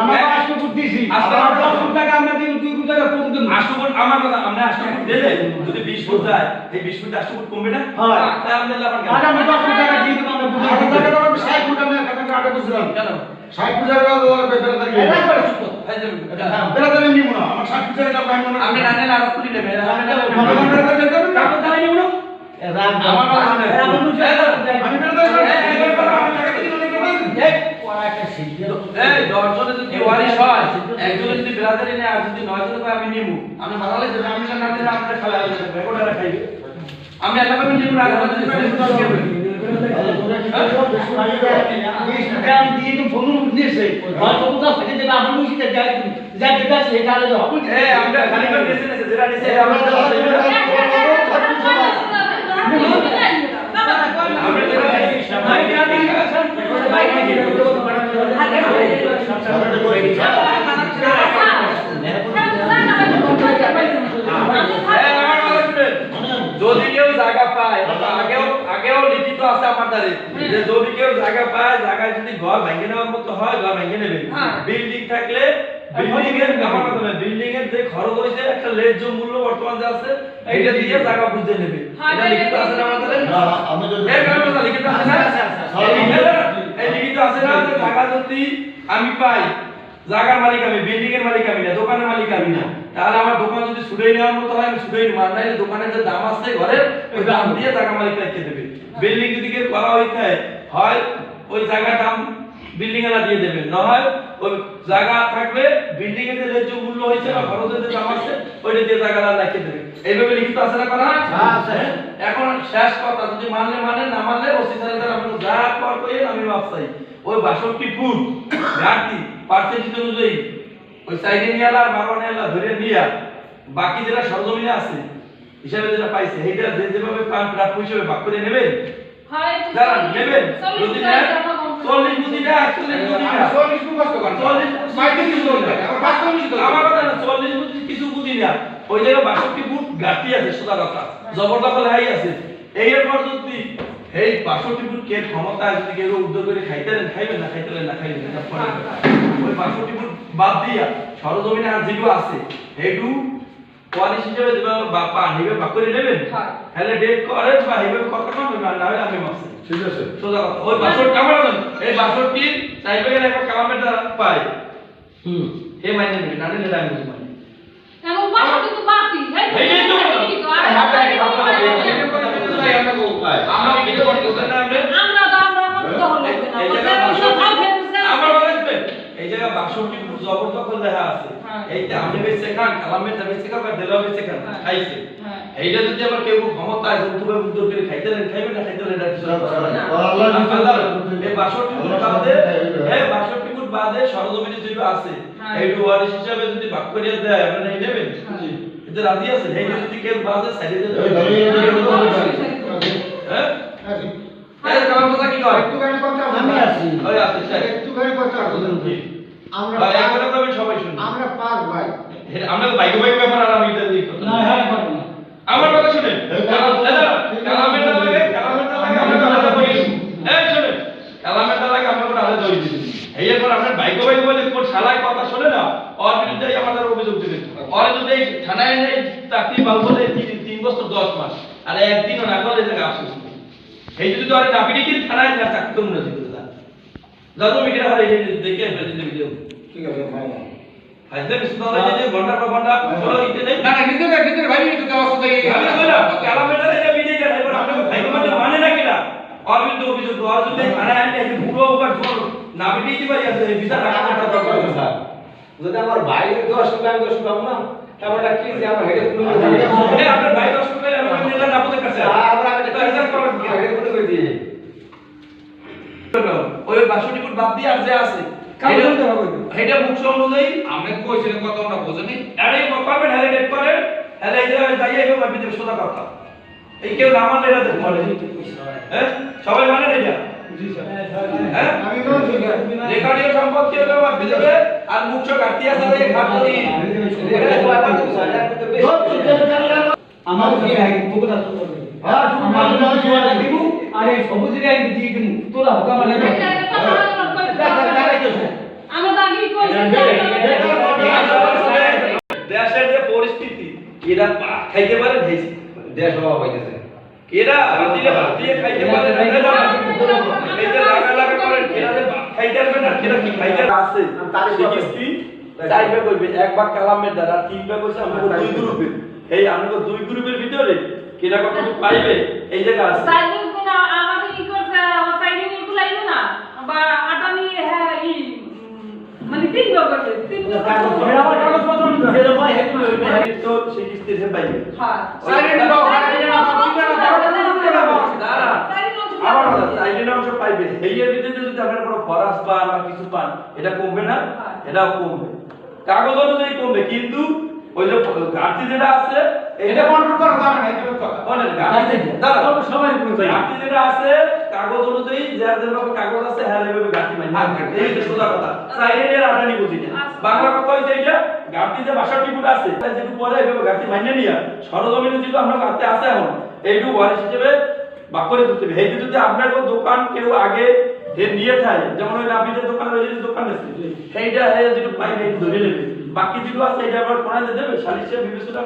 আমরা আচ্ছা, আমার আমরা আমার কথা আমরা আটশো দিলে যদি বিশ ফুট যায় এই বিশ ফুট আটশো কমবে না? হয়। আমরা দশ ফুট টাকা দিয়ে দেবো আমরা আমি ষাট ফুট আমি একটা আটে কেন? ষাট ফুট টাকা বেড়াতে নিব না। আমার ষাট ফুট টাকা আপনি না আরও কুড়ি নেবেন আপনি না নিলে- ভগবান বেড়াতে যেতে হবে না তারপর তাহলে নেব না আমার কথা শুনে। এ, আমরা বুঝে এই ধরো, আমি বেড়াতে যাব না। এবার বলো, আমি টাকা দিয়ে দিলে কি করবেন? এই, এই দশজনে যদি ওয়ারিশ হয় যদি নেয় আর যদি নয় জনে আমি নিবো আমি বানালে যে আমি না নিলে আমরা খালা হয়ে যাবে বেকোটা খাইবে আমি একা পাবেন নিবো না আগে যদি পেটে দশ খাবে আমি দিয়ে তো ফোন নিয়েছে আর কত কাজ থেকে যেটা আমার মুশিতে যাই যাই যেটা আছে এটা আলাদা হবে এই আমরা খালি করে দিয়েছি না যেটা দিয়েছে এই আমরা যারা দেবে না, আমরা যেটা দিয়েছি ভাই যা দিই স্যার ভাই ভাই এই, আমার কথা শুনেন। যদি কেউ জায়গা পায় এটা আগেও লিখিত আছে আমার দ্বারে যে যদি কেউ জায়গা পায় জায়গায় যদি ঘর ভেঙে নেওয়ার মতো হয় ঘর ভেঙে নেবে। বিল্ডিং থাকলে বিল্ডিং এর আমার কথা না বিল্ডিং এর যে খরচ হয়েছে একটা লেজ মূল্য বর্তমান যে আছে এইটা দিয়ে জায়গা বুঝে নেবে। এটা লিখিত আছে না আমার দ্বারে না, আমি যদি এই কারণে কথা লিখিত আছে না? এই লিখিত- এই লিখিত আছে না যে জায়গা যদি আমি পাই জায়গার মালিক আমি বিল্ডিং এর মালিক আমি না দোকানের মালিক আমি না। তাহলে আমার দোকান যদি ছুড়ে নেওয়ার মতো হয় আমি ছুড়ে নিব। আর নাইলে দোকানের যে দাম আছে ঘরের ওই দাম দিয়ে জায়গা মালিক রেখে দেবে। বিল্ডিং যদি কেউ করা হইতে হয় হয় ওই জায়গার দাম বিল্ডিং এলা দিয়ে দেবে। না হয় ওই জায়গা থাকবে বিল্ডিং এর যে যে মূল্য হয়েছে বা খরচের যে দাম আছে ওইটা দিয়ে জায়গাটা রেখে দেবে। এইভাবে লিখিত আছে না কথা হ্যাঁ। এখন শেষ কথা যদি মানলে মানে না মানলে ওসি স্যারের আপনি যা কর কইেন আমি মাপ চাই। ওই 62 ফুট ঘাটতি পার্সেন্টেজ অনুযায়ী ওই সাইডে নিয়ে আর বারো নিয়ে ধরে নিয়ে বাকি যেটা সরজমিনে আছে হিসাবে যেটা পাইছে সেইটা যে যেভাবে পান প্রাপ্য হিসেবে ভাগ করে নেবেন। দাঁড়ান নেবেন। যদি নেন চল্লিশ বুঝি না একচল্লিশ বুঝি না। চল্লিশ করেন। চল্লিশ। আমার কথা না চল্লিশ বুঝি কিছু বুঝি না। ওই জায়গায় বাষট্টি ফুট আছে সোজা কথা। জবরদখল হাই আছে। যদি এই বাষট্টি ফুট কে ক্ষমতা আছে যদি কেউ উদ্যোগ করে খাইতে খাইবেন না খাইতে দেন না খাইবেন না ওই বাষট্টি ফুট বাদ দিয়া সরজমিনে আর যেগুলো আছে এইটু কোয়ালিশ হিসেবে যেভাবে বা- পা হিসেবে বাক করে নেবেন হয়। তাহলে ডেট করেন বা হিসেবে কথা কম না হলে আমি মাপছি ঠিক আছে সোজা কথা ওই বাষট্টি আমার কথা, এই বাষট্টি চাইবে গেলে একটা কালামের দ্বারা পায় হুম এই মাইনে নেবে না নিলে আমি মানে হ্যাঁ, হাতে এক হাতে এক হাতে চাই আমরা পাই। আমরা কিন্তু করতেছেন না আপনি আমার বলে দিবেন এই জায়গা 62 ফুট জবরদখল দেখা আছে হ্যাঁ। এইটা আমি বেঁচে খান কালামের দা বেঁচে খান বা দেলা বেঁচে খান হ্যাঁ। খাইছে হ্যাঁ। এইটা যদি আবার কেউ ক্ষমতা আছে তুমি উদ্যোগ করে খাইতে দেন খাইবেন না খাইতে এটা কিছু না, না, আল্লাহ, এই 62 ফুট বাদে এই 62 ফুট বাদে সরজমিনে যেগুলো আছে হ্যাঁ। এইটু ওয়ারিশ হিসাবে যদি ভাগ করিয়ে দেয় আপনারা এই নেবেন হ্যাঁ। এতে রাজি আছেন এইটা যদি কেউ বাদে সাইডে এই এই এই। হ্যাঁ আছে। এই কালাম কথা কি কয় একটুখানি কথা আমি আছি। ওই আছে স্যার একটুখানি কথা আমরা সবাই শুনুন আমরা পাঁচ ভাই আমরা বাইক বাইক ব্যাপার আর আমি এটা দিই না। হ্যাঁ পারব না। আমার কথা কথা- দাদা কালামের লাগে কালামের দা লাগে আমরা আলাদা করি এই শুনেন। কালামের লাগে আমরা কোনো আলাদা করি দিই এই এরপর আপনার বাইক বাইক বলে কোন শালায় কথা শুনে না ওর বিরুদ্ধে আমাদের অভিযোগ দিবেন ওর যদি থানায় নেই চাকরি পাবো বলে তিন বছর দশ মাস আর একদিনও না করলে এটা আফসোস এই যদি তোর চাকরি কি থানায় না চাকরি করুন না যাদু মিটিরা হলে দেখে ফেলে দিতে ঠিক আছে ভাই হাজলে যে ঘণ্টা পর ঘণ্টা চলো ইতে নেই না না কিন্তু কিন্তু ভাই কিন্তু দেওয়া কথা এই আমি কইলাম কালামের এটা ভিডিও দেয় এবার আপনাকে ভাই মানে মানে না কিনা? আর অভিযোগ দেওয়া যদি থানায় আনলে এই পুরো ওভার জোর না ভিডিও দিবা যাবে বিচার টাকা টাকা টাকা যদি আমার ভাইয়ের দোষ হবে আমি দোষ পাবো না তারপর কি যে আমার হেডে কোনো আপনার ভাই দশ করে আমি নিলা না কাছে। আমরা আমি তো হেডে কোনো করে দিয়ে। ওই 62 বাদ দিয়ে আর যে আছে কাল বলতে হবে। এটা মুখ অনুযায়ী আমরা কইছিলেন কথা আমরা বোঝেনি। আরে করবেন হ্যাঁ ডেট এই জায়গায় যাইয়ে এবার ভাবি দেব সোজা কথা। এই কেউ না মানলে এটা দেখতে পারে হ্যাঁ? সবাই মানে এটা? হ্যাঁ? আমি আছে সম্পত্তি দেবে আর মুখ চোখ আটকে আছে এই করি আমার কি তো করবে হ্যাঁ, আমার দিব আরে সবুজ রে দিয়ে দিমু তোরা হকা মানে দেশের যে পরিস্থিতি এরা খাইতে পারে ভেসি দেশ হওয়া পাইতেছে এরা রাতিলে ভাত খাইতে পারে? এই যে লাগা লাগা করেন এরা যে খাইতে পারবে না এরা কি খাইতে আছে সে কিস্তি চারবে করবে এক ভাগ কালামের দ্বারা তিন ভাগ আমরা দুই গ্রুপে। এই আমরা দুই গ্রুপের ভিতরে কেটা কত পাইবে এই জায়গা আছে। সাইনিং না আমাদের কি করছে সাইনিং এগুলাই না বা মানে তিন তিন হয়। হ্যাঁ। কাগজ অনুযায়ী কমবে কিন্তু ওই যে ঘাটতি যেটা আছে এটা কন্ট্রোল করা যাবে না এটা কথা। বলেন ঘাটতি যেটা আছে কাগজ অনুযায়ী যার যেভাবে কাগজ আছে হ্যাঁ এইভাবে ঘাটতি এই যে সোজা কথা সাইডের এর আটানি বুঝি না। বাংলা কথা হইছে এইটা ঘাটতি যে বাষট্টি ফুট আছে যেটু পরে এইভাবে ঘাটতি মাইনে নিয়া। সরজমিনে যেহেতু আমরা ঘাটতি আছে এখন এইটু ওয়ারিশ হিসেবে বাক করে দিতে হবে। এই যদি আপনার কোনো দোকান কেউ আগে হে নিয়ে থাকে যেমন ওই নাপিতের দোকান ওই যে দোকান আছে সেইটা হে যেটু পাইবে ধরে নেবে। বাকি যেটু আছে এটা আবার কোনায় দেবে সালিশে বিবেচনা